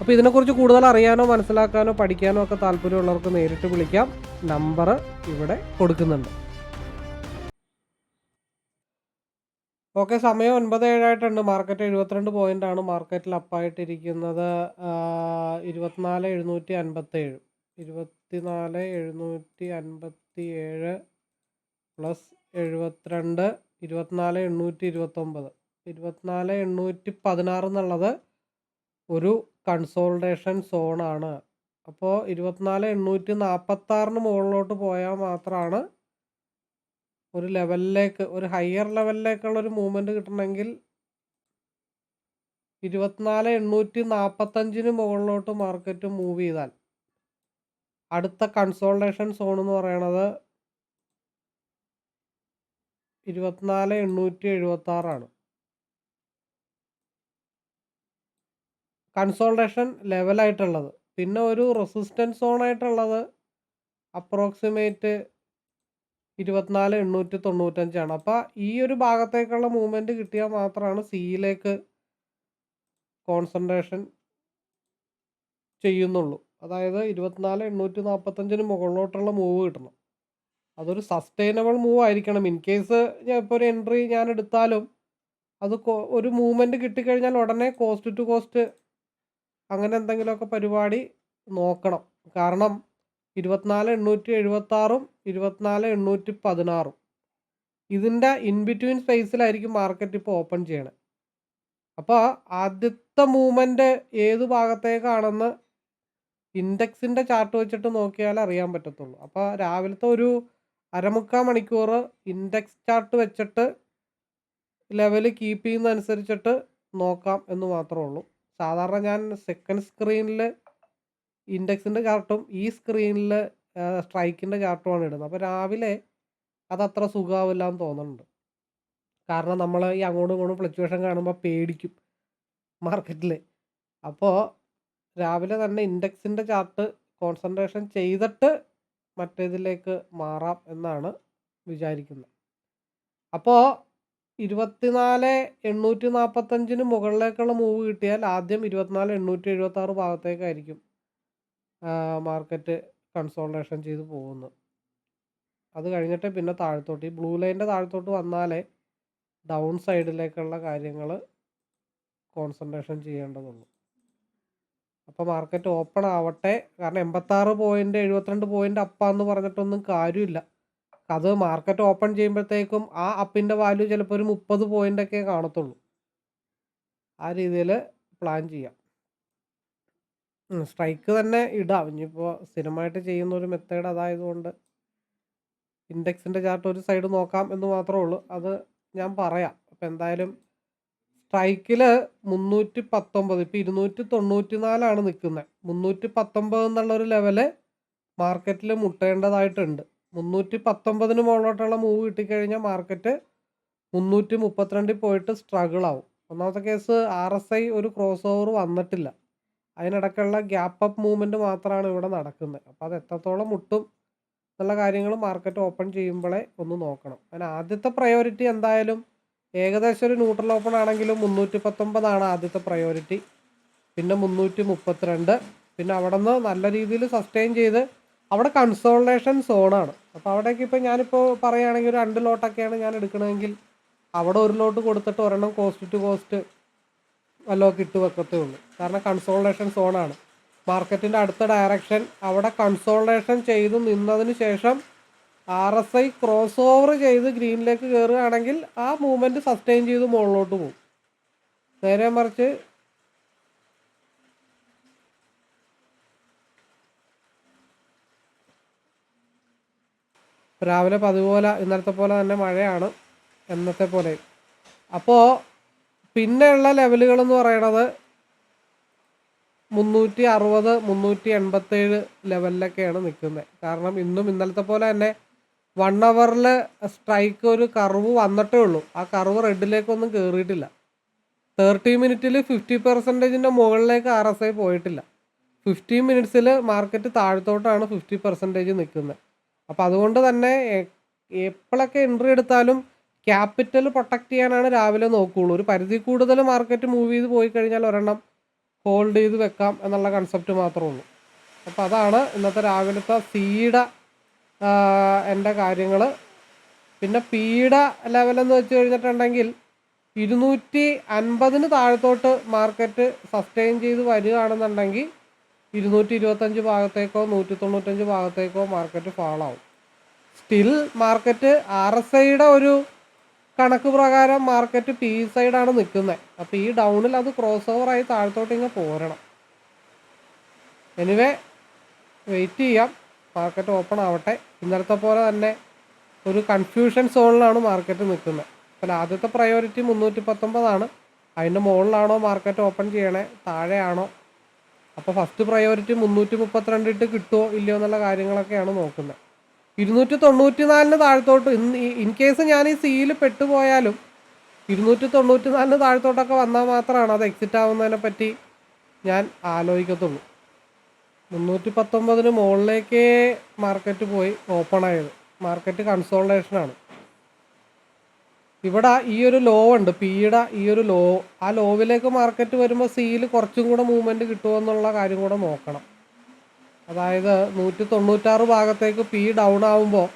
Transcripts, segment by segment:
അപ്പോൾ ഇതിനെക്കുറിച്ച് കൂടുതൽ അറിയാനോ മനസ്സിലാക്കാനോ പഠിക്കാനോ ഒക്കെ താല്പര്യമുള്ളവർക്ക് നേരിട്ട് വിളിക്കാം. നമ്പർ ഇവിടെ കൊടുക്കുന്നുണ്ട്. ഓക്കെ സമയം ഒൻപത് ഏഴായിട്ടുണ്ട് മാർക്കറ്റ് എഴുപത്തിരണ്ട് പോയിന്റ് ആണ്. മാർക്കറ്റിൽ അപ്പായിട്ടിരിക്കുന്നത് ഇരുപത്തിനാല് എഴുന്നൂറ്റി അൻപത്തേഴ്. ഇരുപത്തിനാല് എഴുന്നൂറ്റി അൻപത്തി ഏഴ് പ്ലസ് എഴുപത്തിരണ്ട് ഇരുപത്തിനാല് എണ്ണൂറ്റി ഇരുപത്തൊമ്പത്. ഇരുപത്തിനാല് എണ്ണൂറ്റി പതിനാറ് എന്നുള്ളത് ഒരു കൺസോൾട്ടേഷൻ സോണാണ്. അപ്പോൾ ഇരുപത്തിനാല് എണ്ണൂറ്റി നാൽപ്പത്താറിന് മുകളിലോട്ട് പോയാൽ മാത്രമാണ് ഒരു ലെവലിലേക്ക് ഒരു ഹയർ ലെവലിലേക്കുള്ള ഒരു മൂവ്മെന്റ് കിട്ടണമെങ്കിൽ ഇരുപത്തിനാല് എണ്ണൂറ്റി നാൽപ്പത്തഞ്ചിന് മുകളിലോട്ട് മാർക്കറ്റ് മൂവ് ചെയ്താൽ. അടുത്ത കൺസോൾട്ടേഷൻ സോൺ എന്ന് പറയണത് ഇരുപത്തിനാല് എണ്ണൂറ്റി എഴുപത്തി കൺസോൾട്ടേഷൻ ലെവലായിട്ടുള്ളത് പിന്നെ ഒരു റെസിസ്റ്റൻസ് സോണായിട്ടുള്ളത് അപ്രോക്സിമേറ്റ് ഇരുപത്തിനാല് എണ്ണൂറ്റി തൊണ്ണൂറ്റഞ്ചാണ് അപ്പോൾ ഈ ഒരു ഭാഗത്തേക്കുള്ള മൂവ്മെന്റ് കിട്ടിയാൽ മാത്രമാണ് സിയിലേക്ക് കോൺസെൻട്രേഷൻ ചെയ്യുന്നുള്ളൂ. അതായത് ഇരുപത്തിനാല് എണ്ണൂറ്റി നാൽപ്പത്തഞ്ചിന് മുകളിലോട്ടുള്ള മൂവ് കിട്ടണം. അതൊരു സസ്റ്റൈനബിൾ മൂവ് ആയിരിക്കണം. ഇൻ കേസ് ഞാൻ ഇപ്പോൾ ഒരു എൻട്രി ഞാൻ എടുത്താലും അത് ഒരു മൂവ്മെന്റ് കിട്ടിക്കഴിഞ്ഞാൽ ഉടനെ കോസ്റ്റ് ടു കോസ്റ്റ് അങ്ങനെ എന്തെങ്കിലുമൊക്കെ പരിപാടി നോക്കണം. കാരണം ഇരുപത്തിനാല് എണ്ണൂറ്റി എഴുപത്താറും ഇരുപത്തിനാല് എണ്ണൂറ്റി പതിനാറും. ഇതിന്റെ ഇൻ ബിറ്റ്വീൻ സ്പേസിലായിരിക്കും മാർക്കറ്റ് ഇപ്പോൾ ഓപ്പൺ ചെയ്യണേ. അപ്പോൾ ആദ്യത്തെ മൂവ്മെന്റ് ഏത് ഭാഗത്തേക്കാണെന്ന് ഇൻഡെക്സിന്റെ ചാർട്ട് വെച്ചിട്ട് നോക്കിയാൽ അറിയാൻ പറ്റത്തുള്ളൂ. അപ്പോൾ രാവിലത്തെ ഒരു അരമുക്കാൽ മണിക്കൂർ ഇൻഡെക്സ് ചാർട്ട് വെച്ചിട്ട് ലെവൽ കീപ്പ് ചെയ്യുന്നതനുസരിച്ചിട്ട് നോക്കാം എന്ന് മാത്രമേ ഉള്ളൂ. സാധാരണ ഞാൻ സെക്കൻഡ് സ്ക്രീനിൽ ഇൻഡെക്സിന്റെ ചാർട്ടും ഈ സ്ക്രീനിൽ സ്ട്രൈക്കിന്റെ ചാർട്ടുമാണ് ഇടുന്നത്. അപ്പോൾ രാവിലെ അതത്ര സുഖമാവില്ല എന്ന് തോന്നുന്നുണ്ട് കാരണം നമ്മൾ ഈ അങ്ങോട്ടും ഇങ്ങോട്ടും ഫ്ലക്ച്വേഷൻ കാണുമ്പോൾ പേടിക്കും മാർക്കറ്റിൽ അപ്പോൾ രാവിലെ തന്നെ ഇൻഡെക്സിന്റെ ചാർട്ട് കോൺസെൻട്രേഷൻ ചെയ്തിട്ട് മറ്റേതിലേക്ക് മാറാം എന്നാണ് വിചാരിക്കുന്നത്. അപ്പോൾ ഇരുപത്തിനാല് എണ്ണൂറ്റി നാൽപ്പത്തഞ്ചിന് മുകളിലേക്കുള്ള മൂവ് കിട്ടിയാൽ ആദ്യം ഇരുപത്തിനാല് എണ്ണൂറ്റി എഴുപത്തി ആറ് ഭാഗത്തേക്കായിരിക്കും മാർക്കറ്റ് കൺസോൾട്ടേഷൻ ചെയ്ത് പോകുന്നത്. അത് കഴിഞ്ഞിട്ട് പിന്നെ താഴത്തോട്ട് ഈ ബ്ലൂ ലൈന്റെ താഴത്തോട്ട് വന്നാലേ ഡൗൺ സൈഡിലേക്കുള്ള കാര്യങ്ങൾ കോൺസെൻട്രേഷൻ ചെയ്യേണ്ടതുള്ളൂ. അപ്പോൾ മാർക്കറ്റ് ഓപ്പൺ ആവട്ടെ. കാരണം എൺപത്താറ് പോയിന്റ് എഴുപത്തിരണ്ട് പോയിന്റ് അപ്പാന്ന് പറഞ്ഞിട്ടൊന്നും കാര്യമില്ല. അത് മാർക്കറ്റ് ഓപ്പൺ ചെയ്യുമ്പോഴത്തേക്കും ആ അപ്പിന്റെ വാല്യൂ ചിലപ്പോൾ ഒരു മുപ്പത് പോയിന്റൊക്കെ കാണത്തുള്ളൂ. ആ രീതിയിൽ പ്ലാൻ ചെയ്യാം. സ്ട്രൈക്ക് തന്നെ ഇടാം. ഇനിയിപ്പോൾ സ്ഥിരമായിട്ട് ചെയ്യുന്ന ഒരു മെത്തേഡ് അതായതുകൊണ്ട് ഇൻഡെക്സിന്റെ ചാർട്ട് ഒരു സൈഡ് നോക്കാം എന്ന് മാത്രമേ ഉള്ളൂ. അത് ഞാൻ പറയാം. അപ്പോൾ എന്തായാലും സ്ട്രൈക്കിൽ മുന്നൂറ്റി പത്തൊമ്പത് ഇപ്പോൾ ഇരുന്നൂറ്റി തൊണ്ണൂറ്റി നാലാണ് നിൽക്കുന്നത് മുന്നൂറ്റി പത്തൊമ്പത് എന്നുള്ളൊരു ലെവൽ മാർക്കറ്റിൽ മുട്ടേണ്ടതായിട്ടുണ്ട്. മുന്നൂറ്റി പത്തൊമ്പതിന് മുകളിലോട്ടുള്ള മൂവ് കിട്ടിക്കഴിഞ്ഞാൽ മാർക്കറ്റ് മുന്നൂറ്റി മുപ്പത്തിരണ്ടിൽ പോയിട്ട് സ്ട്രഗിൾ ആവും. ഒന്നാമത്തെ കേസ് ആർ എസ് ഐ ഒരു ക്രോസ് ഓവർ വന്നിട്ടില്ല. അതിനിടയ്ക്കുള്ള ഗ്യാപ്പ് അപ്പ് മൂവ്മെന്റ് മാത്രമാണ് ഇവിടെ നടക്കുന്നത് അപ്പോൾ അത് എത്രത്തോളം മുട്ടും എന്നുള്ള കാര്യങ്ങൾ മാർക്കറ്റ് ഓപ്പൺ ചെയ്യുമ്പോഴേ ഒന്ന് നോക്കണം. അതിന് ആദ്യത്തെ പ്രയോറിറ്റി എന്തായാലും ഏകദേശം ഒരു ന്യൂട്രൽ ഓപ്പൺ ആണെങ്കിലും മുന്നൂറ്റി പത്തൊമ്പതാണ് ആദ്യത്തെ പ്രയോറിറ്റി പിന്നെ മുന്നൂറ്റി മുപ്പത്തിരണ്ട് പിന്നെ അവിടെ നിന്ന് നല്ല രീതിയിൽ സസ്റ്റെയിൻ ചെയ്ത് അവിടെ കൺസോൾട്ടേഷൻ സോണാണ് അപ്പോൾ അവിടേക്ക് ഇപ്പോൾ ഞാനിപ്പോൾ പറയുകയാണെങ്കിൽ ഒരു രണ്ട് ലോട്ടൊക്കെയാണ് ഞാൻ എടുക്കണമെങ്കിൽ അവിടെ ഒരു ലോട്ട് കൊടുത്തിട്ട് ഒരെണ്ണം കോസ്റ്റ് ടു കോസ്റ്റ് വല്ലതൊക്കെ ഇട്ട് വെക്കത്തേ ഉള്ളൂ. കാരണം കൺസോൾട്ടേഷൻ സോണാണ് മാർക്കറ്റിന്റെ അടുത്ത ഡയറക്ഷൻ അവിടെ കൺസോൾട്ടേഷൻ ചെയ്ത് നിന്നതിന് ശേഷം R S I cross over ചെയ്ത് ഗ്രീനിലേക്ക് കയറുകയാണെങ്കിൽ ആ മൂവ്മെന്റ് സസ്റ്റെയിൻ ചെയ്ത് മുകളിലോട്ട് പോകും. നേരെ മറിച്ച് രാവിലെ പതുപോലെ ഇന്നലത്തെ പോലെ തന്നെ മഴയാണ് എന്നത്തെ പോലെ. അപ്പോൾ പിന്നെയുള്ള ലെവലുകൾ എന്ന് പറയണത് മുന്നൂറ്റി അറുപത് മുന്നൂറ്റി എൺപത്തേഴ് ലെവലിലൊക്കെയാണ് നിൽക്കുന്നത്. കാരണം ഇന്നും ഇന്നലത്തെ പോലെ തന്നെ വൺ അവറിൽ സ്ട്രൈക്ക് ഒരു കർവ് വന്നിട്ടേ ഉള്ളൂ. ആ കർവ് റെഡിലേക്കൊന്നും കയറിയിട്ടില്ല തേർട്ടി മിനിറ്റിൽ ഫിഫ്റ്റി പെർസെന്റേജിന്റെ മുകളിലേക്ക് ആർ എസ് ഐ പോയിട്ടില്ല. ഫിഫ്റ്റി മിനിറ്റ്സിൽ മാർക്കറ്റ് താഴത്തോട്ടാണ് ഫിഫ്റ്റി പെർസെന്റേജ് നിൽക്കുന്നത്. അപ്പോൾ അതുകൊണ്ട് തന്നെ എപ്പോഴൊക്കെ എൻട്രി എടുത്താലും ക്യാപിറ്റൽ പ്രൊട്ടക്റ്റ് ചെയ്യാനാണ് രാവിലെ നോക്കുകയുള്ളൂ ഒരു പരിധി കൂടുതൽ മാർക്കറ്റ് മൂവ് ചെയ്ത് പോയി കഴിഞ്ഞാൽ ഒരെണ്ണം ഹോൾഡ് ചെയ്ത് വെക്കാം എന്നുള്ള കൺസെപ്റ്റ് മാത്രമേ ഉള്ളൂ. അപ്പോൾ അതാണ് ഇന്നത്തെ രാവിലത്തെ സീഡ എന്റെ കാര്യങ്ങൾ. പിന്നെ പീഡ ലെവലെന്ന് വെച്ച് കഴിഞ്ഞിട്ടുണ്ടെങ്കിൽ ഇരുന്നൂറ്റി അൻപതിന് താഴത്തോട്ട് മാർക്കറ്റ് സസ്റ്റെയിൻ ചെയ്ത് വരികയാണെന്നുണ്ടെങ്കിൽ ഇരുന്നൂറ്റി ഇരുപത്തഞ്ച് ഭാഗത്തേക്കോ നൂറ്റി തൊണ്ണൂറ്റഞ്ച് ഭാഗത്തേക്കോ മാർക്കറ്റ് ഫാളാവും. സ്റ്റിൽ മാർക്കറ്റ് ആർ എസ് ഐയുടെ ഒരു കണക്ക് പ്രകാരം മാർക്കറ്റ് പി സൈഡാണ് നിൽക്കുന്നത്. അപ്പോൾ ഈ ഡൗണിൽ അത് ക്രോസ് ഓവറായി താഴത്തോട്ട് ഇങ്ങനെ പോരണം. എനിവേ വെയിറ്റ് ചെയ്യാം. മാർക്കറ്റ് ഓപ്പൺ ആവട്ടെ. ഇന്നലത്തെ പോലെ തന്നെ ഒരു കൺഫ്യൂഷൻ സോണിലാണ് മാർക്കറ്റ് നിൽക്കുന്നത്. അപ്പോൾ ആദ്യത്തെ പ്രയോറിറ്റി മുന്നൂറ്റി പത്തൊമ്പതാണ് അതിന്റെ മുകളിലാണോ മാർക്കറ്റ് ഓപ്പൺ ചെയ്യണേ? താഴെയാണോ? അപ്പോൾ ഫസ്റ്റ് പ്രയോറിറ്റി മുന്നൂറ്റി മുപ്പത്തിരണ്ട് ഇട്ട് കിട്ടുമോ ഇല്ലയോ എന്നുള്ള കാര്യങ്ങളൊക്കെയാണ് നോക്കുന്നത്. ഇരുന്നൂറ്റി തൊണ്ണൂറ്റി നാലിന് താഴത്തോട്ട് ഇന്ന് ഇൻ കേസ് ഞാൻ ഈ സിയിൽ പെട്ടുപോയാലും ഇരുന്നൂറ്റി തൊണ്ണൂറ്റി നാലിന് താഴത്തോട്ടൊക്കെ വന്നാൽ മാത്രമാണ് അത് എക്സിറ്റ് ആവുന്നതിനെ പറ്റി ഞാൻ ആലോചിക്കത്തുള്ളൂ. മുന്നൂറ്റി പത്തൊമ്പതിന് മുകളിലേക്ക് മാർക്കറ്റ് പോയി ഓപ്പൺ ആയത്. മാർക്കറ്റ് കൺസോൾട്ടേഷനാണ് ഇവിടെ ഈ ഒരു ലോ ഉണ്ട്. പിയുടെ ഈ ഒരു ലോ ആ ലോവിലേക്ക് മാർക്കറ്റ് വരുമ്പോൾ സിയിൽ കുറച്ചും കൂടെ മൂവ്മെന്റ് കിട്ടുമോ എന്നുള്ള കാര്യം കൂടെ നോക്കണം. അതായത് നൂറ്റി തൊണ്ണൂറ്റാറ് ഭാഗത്തേക്ക് പി ഡൗൺ ആവുമ്പോൾ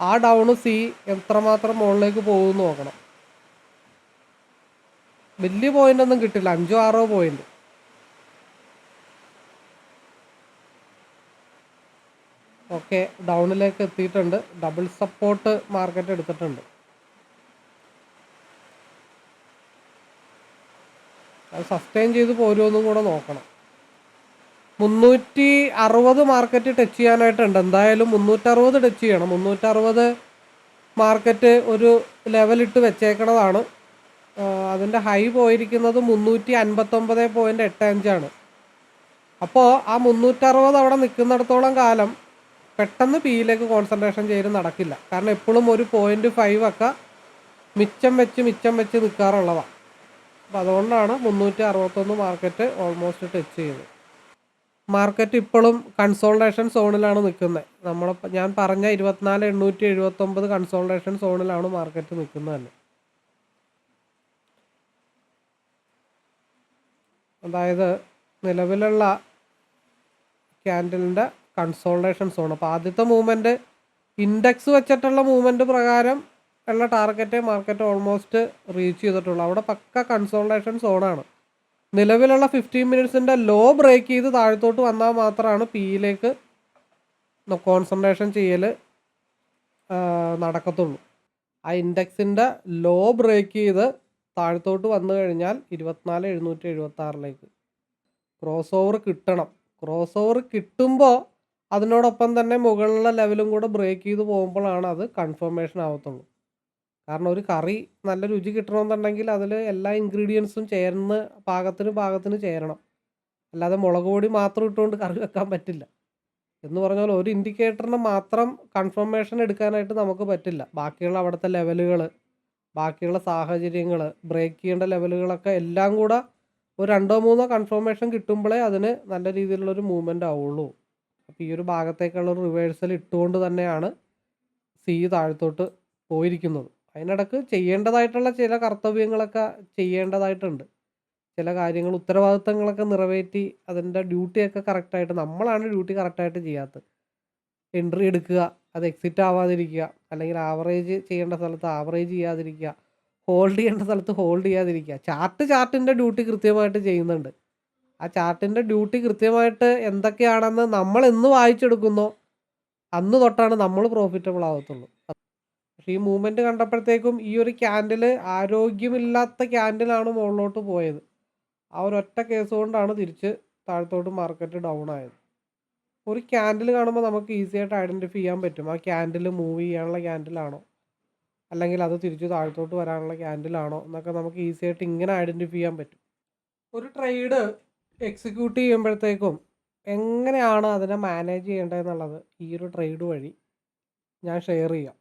ആ ഡൗൺ സി എത്രമാത്രം മുകളിലേക്ക് പോകുമെന്ന് നോക്കണം. വലിയ പോയിന്റ് ഒന്നും കിട്ടില്ല. അഞ്ചോ ആറോ പോയിന്റ് ഓക്കെ ഡൗണിലേക്ക് എത്തിയിട്ടുണ്ട്. ഡബിൾ സപ്പോർട്ട് മാർക്കറ്റ് എടുത്തിട്ടുണ്ട്. അത് സസ്റ്റെയിൻ ചെയ്ത് പോരുമെന്നും കൂടെ നോക്കണം. മുന്നൂറ്റി അറുപത് മാർക്കറ്റ് ടച്ച് ചെയ്യാനായിട്ടുണ്ട്. എന്തായാലും മുന്നൂറ്ററുപത് ടച്ച് ചെയ്യണം. മുന്നൂറ്ററുപത് മാർക്കറ്റ് ഒരു ലെവലിട്ട് വെച്ചേക്കണതാണ്. അതിന്റെ ഹൈ പോയിരിക്കുന്നത് മുന്നൂറ്റി അൻപത്തൊമ്പത് പോയിന്റ് എട്ട് അഞ്ചാണ്. അപ്പോൾ ആ മുന്നൂറ്ററുപത് അവിടെ നിൽക്കുന്നിടത്തോളം കാലം പെട്ടെന്ന് പിയിലേക്ക് കോൺസെൻട്രേഷൻ ചെയ്ത് നടക്കില്ല. കാരണം എപ്പോഴും ഒരു പോയിന്റ് ഫൈവ് ഒക്കെ മിച്ചം വെച്ച് മിച്ചം വെച്ച് നിൽക്കാറുള്ളതാണ് അപ്പോൾ അതുകൊണ്ടാണ് മുന്നൂറ്റി അറുപത്തൊന്ന് മാർക്കറ്റ് ഓൾമോസ്റ്റ് ടച്ച് ചെയ്യുന്നത് മാർക്കറ്റ് ഇപ്പോഴും കൺസോൾട്ടേഷൻ സോണിലാണ് നിൽക്കുന്നത്. നമ്മൾ ഞാൻ പറഞ്ഞ ഇരുപത്തിനാല് എണ്ണൂറ്റി എഴുപത്തൊമ്പത് കൺസോൾട്ടേഷൻ സോണിലാണ് മാർക്കറ്റ് നിൽക്കുന്നത് തന്നെ. അതായത് നിലവിലുള്ള ക്യാൻഡലിന്റെ കൺസോൾട്ടേഷൻ സോൺ അപ്പോൾ ആദ്യത്തെ മൂവ്മെന്റ് ഇൻഡെക്സ് വെച്ചിട്ടുള്ള മൂവ്മെന്റ് പ്രകാരം ഉള്ള ടാർഗറ്റ് മാർക്കറ്റ് ഓൾമോസ്റ്റ് റീച്ച് ചെയ്തിട്ടുള്ളൂ. അവിടെ പക്ക കൺസോൾട്ടേഷൻ സോണാണ് നിലവിലുള്ള ഫിഫ്റ്റീൻ മിനിറ്റ്സിന്റെ ലോ ബ്രേക്ക് ചെയ്ത് താഴത്തോട്ട് വന്നാൽ മാത്രമാണ് പിയിലേക്ക് കോൺസെൻട്രേഷൻ ചെയ്യൽ നടക്കത്തുള്ളൂ. ആ ഇൻഡെക്സിന്റെ ലോ ബ്രേക്ക് ചെയ്ത് താഴത്തോട്ട് വന്നു കഴിഞ്ഞാൽ ഇരുപത്തിനാല് എഴുന്നൂറ്റി എഴുപത്തി ആറിലേക്ക് ക്രോസ് ഓവർ കിട്ടണം. ക്രോസ് ഓവർ കിട്ടുമ്പോൾ അതിനോടൊപ്പം തന്നെ മുകളിലുള്ള ലെവലും കൂടെ ബ്രേക്ക് ചെയ്ത് പോകുമ്പോഴാണ് അത് കൺഫർമേഷൻ ആവത്തുള്ളൂ. കാരണം ഒരു കറി നല്ല രുചി കിട്ടണമെന്നുണ്ടെങ്കിൽ അതിൽ എല്ലാ ഇൻഗ്രീഡിയൻസും ചേർന്ന് പാകത്തിന് പാകത്തിന് ചേരണം. അല്ലാതെ മുളക് പൊടി മാത്രം ഇട്ടുകൊണ്ട് കറി വെക്കാൻ പറ്റില്ല. എന്ന് പറഞ്ഞാൽ ഒരു ഇൻഡിക്കേറ്ററിന് മാത്രം കൺഫർമേഷൻ എടുക്കാനായിട്ട് നമുക്ക് പറ്റില്ല. ബാക്കിയുള്ള അവിടുത്തെ ലെവലുകൾ ബാക്കിയുള്ള സാഹചര്യങ്ങൾ ബ്രേക്ക് ചെയ്യേണ്ട ലെവലുകളൊക്കെ എല്ലാം കൂടെ ഒരു രണ്ടോ മൂന്നോ കൺഫർമേഷൻ കിട്ടുമ്പോഴേ അതിന് നല്ല രീതിയിലുള്ളൊരു മൂവ്മെന്റ് ആവുള്ളൂ. അപ്പോൾ ഈ ഒരു ഭാഗത്തേക്കുള്ള റിവേഴ്സൽ ഇട്ടുകൊണ്ട് തന്നെയാണ് സി താഴത്തോട്ട് പോയിരിക്കുന്നത്. അതിനിടക്ക് ചെയ്യേണ്ടതായിട്ടുള്ള ചില കർത്തവ്യങ്ങളൊക്കെ ചെയ്യേണ്ടതായിട്ടുണ്ട്. ചില കാര്യങ്ങൾ ഉത്തരവാദിത്തങ്ങളൊക്കെ നിറവേറ്റി അതിന്റെ ഡ്യൂട്ടിയൊക്കെ കറക്റ്റായിട്ട് നമ്മളാണ് ഡ്യൂട്ടി കറക്റ്റായിട്ട് ചെയ്യാത്തത്. എൻട്രി എടുക്കുക അത് എക്സിറ്റ് ആവാതിരിക്കുക അല്ലെങ്കിൽ ആവറേജ് ചെയ്യേണ്ട സ്ഥലത്ത് ആവറേജ് ചെയ്യാതിരിക്കുക ഹോൾഡ് ചെയ്യേണ്ട സ്ഥലത്ത് ഹോൾഡ് ചെയ്യാതിരിക്കുക. ചാർട്ട് ചാർട്ടിന്റെ ഡ്യൂട്ടി കൃത്യമായിട്ട് ചെയ്യുന്നുണ്ട്. ആ ചാർട്ടിന്റെ ഡ്യൂട്ടി കൃത്യമായിട്ട് എന്തൊക്കെയാണെന്ന് നമ്മൾ എന്ന് വായിച്ചെടുക്കുന്നോ അന്ന് തൊട്ടാണ് നമ്മൾ പ്രോഫിറ്റബിൾ ആവത്തുള്ളൂ. പക്ഷേ ഈ മൂവ്മെന്റ് കണ്ടപ്പോഴത്തേക്കും ഈ ഒരു ക്യാൻഡിൽ ആരോഗ്യമില്ലാത്ത ക്യാൻഡിലാണ് മുകളിലോട്ട് പോയത്. ആ ഒരു ഒറ്റ കേസ് കൊണ്ടാണ് തിരിച്ച് താഴത്തോട്ട് മാർക്കറ്റ് ഡൗൺ ആയത്. ഒരു ക്യാൻഡിൽ കാണുമ്പോൾ നമുക്ക് ഈസി ആയിട്ട് ഐഡന്റിഫൈ ചെയ്യാൻ പറ്റും. ആ ക്യാൻഡിൽ മൂവ് ചെയ്യാനുള്ള ക്യാൻഡിലാണോ അല്ലെങ്കിൽ അത് തിരിച്ച് താഴത്തോട്ട് വരാനുള്ള ക്യാൻഡിലാണോ എന്നൊക്കെ നമുക്ക് ഈസി ആയിട്ട് ഇങ്ങനെ ഐഡന്റിഫൈ ചെയ്യാൻ പറ്റും. ഒരു ട്രേഡ് എക്സിക്യൂട്ട് ചെയ്യുമ്പോഴത്തേക്കും എങ്ങനെയാണ് അതിനെ മാനേജ് ചെയ്യേണ്ടതെന്നുള്ളത് ഈ ഒരു ട്രേഡ് വഴി ഞാൻ ഷെയർ ചെയ്യാം.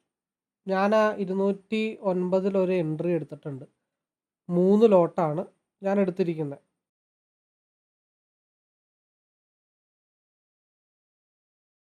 ഞാൻ ഇരുന്നൂറ്റി ഒൻപതിലൊരു എൻട്രി എടുത്തിട്ടുണ്ട്. മൂന്ന് ലോട്ടാണ് ഞാൻ എടുത്തിരിക്കുന്നത്